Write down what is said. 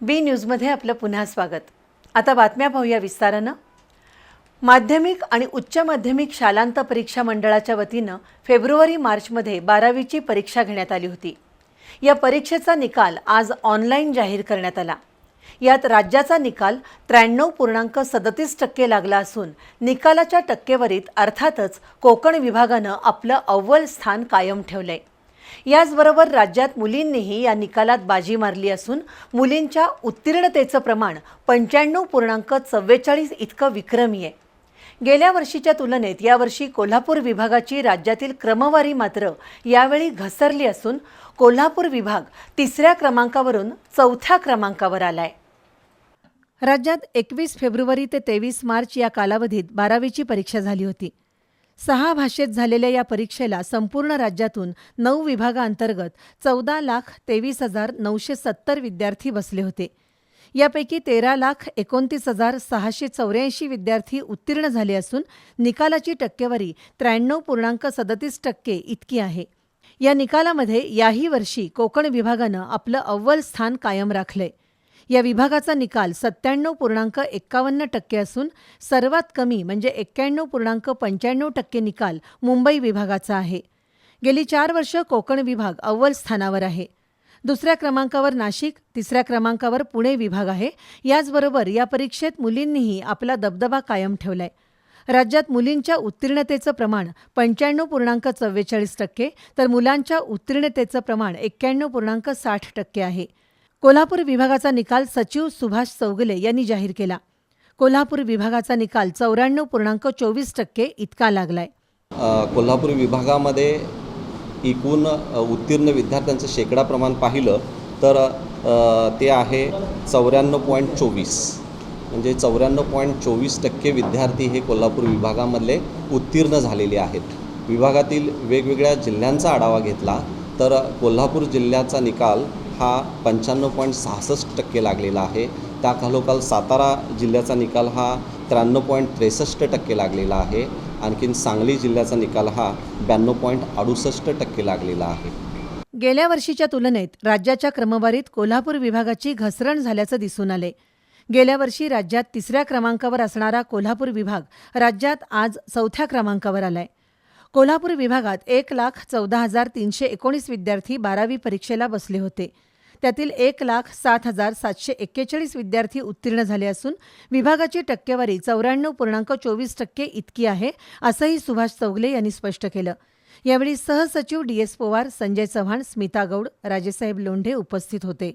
बी न्यूजमध्ये आपलं पुन्हा स्वागत. आता बातम्या पाहूया विस्तारानं. माध्यमिक आणि उच्च माध्यमिक शालांत परीक्षा मंडळाच्या वतीनं फेब्रुवारी मार्चमध्ये बारावीची परीक्षा घेण्यात आली होती. या परीक्षेचा निकाल आज ऑनलाईन जाहीर करण्यात आला. यात राज्याचा निकाल त्र्याण्णव पूर्णांक सदतीस टक्के लागला असून निकालाच्या टक्केवारीत अर्थातच कोकण विभागानं आपलं अव्वल स्थान कायम ठेवलंय. याचबरोबर राज्यात मुलींनीही या निकालात बाजी मारली असून मुलींच्या उत्तीर्णतेचं प्रमाण पंच्याण्णव पूर्णांक चव्वेचाळीस इतकं विक्रमी आहे. गेल्या वर्षीच्या तुलनेत यावर्षी कोल्हापूर विभागाची राज्यातील क्रमवारी मात्र यावेळी घसरली असून कोल्हापूर विभाग तिसऱ्या क्रमांकावरून चौथ्या क्रमांकावर आलाय. राज्यात एकवीस फेब्रुवारी ते तेवीस मार्च या कालावधीत बारावीची परीक्षा झाली होती. सहा भाषेत झालेल्या या परीक्षेला संपूर्ण राज्यातून नऊ विभागांतर्गत चौदा लाख तेवीस हजार नऊशे सत्तर विद्यार्थी बसले होते. यापैकी तेरा लाख एकोणतीस हजार सहाशे चौऱ्याऐंशी विद्यार्थी उत्तीर्ण झाले असून निकालाची टक्केवारी त्र्याण्णव पूर्णांक सदतीस टक्के इतकी आहे. या निकालामध्ये याही वर्षी कोकण विभागानं आपलं अव्वल स्थान कायम राखलंय. या विभागाचा निकाल सत्त्याण्णव पूर्णांक एक्कावन्न टक्के असून सर्वात कमी म्हणजे एक्क्याण्णव पूर्णांक पंच्याण्णव टक्के निकाल मुंबई विभागाचा आहे. गेली चार वर्ष कोकण विभाग अव्वल स्थानावर आहे. दुसऱ्या क्रमांकावर नाशिक तिसऱ्या क्रमांकावर पुणे विभाग आहे. याचबरोबर या परीक्षेत मुलींनीही आपला दबदबा कायम ठेवलाय. राज्यात मुलींच्या उत्तीर्णतेचं प्रमाण पंच्याण्णव पूर्णांक चव्वेचाळीस टक्के तर मुलांच्या उत्तीर्णतेचं प्रमाण एक्क्याण्णव पूर्णांक साठ टक्के आहे. कोल्हापूर विभागाचा निकाल सचिव सुभाष चौगले यांनी जाहीर केला. कोल्हापूर विभागाचा निकाल चौऱ्याण्णव पूर्णांक चोवीस टक्के इतका लागलाय. कोल्हापूर विभागामध्ये एकूण उत्तीर्ण विद्यार्थ्यांचं शेकडा प्रमाण पाहिलं तर ते आहे चौऱ्याण्णव पॉईंट चोवीस. म्हणजे चौऱ्याण्णव पॉईंट चोवीस टक्के विद्यार्थी हे कोल्हापूर विभागामधले उत्तीर्ण झालेले आहेत. विभागातील वेगवेगळ्या जिल्ह्यांचा आढावा घेतला तर कोल्हापूर जिल्ह्याचा निकाल हा पंच्याण्णव पॉईंट सहासष्ट टक्के लागलेला आहे. त्याखालोखाल सातारा जिल्ह्याचा निकाल हा त्र्याण्णव पॉईंट त्रेसष्ट टक्के लागलेला आहे. आणखीन सांगली जिल्ह्याचा निकाल हा ब्याण्णव पॉईंट अडुसष्ट टक्के लागलेला आहे. गेल्या वर्षीच्या तुलनेत राज्याच्या क्रमवारीत कोल्हापूर विभागाची घसरण झाल्याचं दिसून आले. गेल्या वर्षी राज्यात तिसऱ्या क्रमांकावर असणारा कोल्हापूर विभाग राज्यात आज चौथ्या क्रमांकावर आलाय. कोल्हापूर विभागात एक लाख चौदा हजार तीनशे एकोणीस विद्यार्थी बारावी परीक्षेला बसले होते. त्यातील एक लाख सात हजार सातशे एक्केचाळीस विद्यार्थी उत्तीर्ण झाले असून विभागाची टक्केवारी चौऱ्याण्णव पूर्णांक चोवीस टक्के इतकी आहे असंही सुभाष चौगले यांनी स्पष्ट केलं. यावेळी सहसचिव डी एस पवार संजय चव्हाण स्मिता गौड राजेसाहेब लोंढे उपस्थित होते.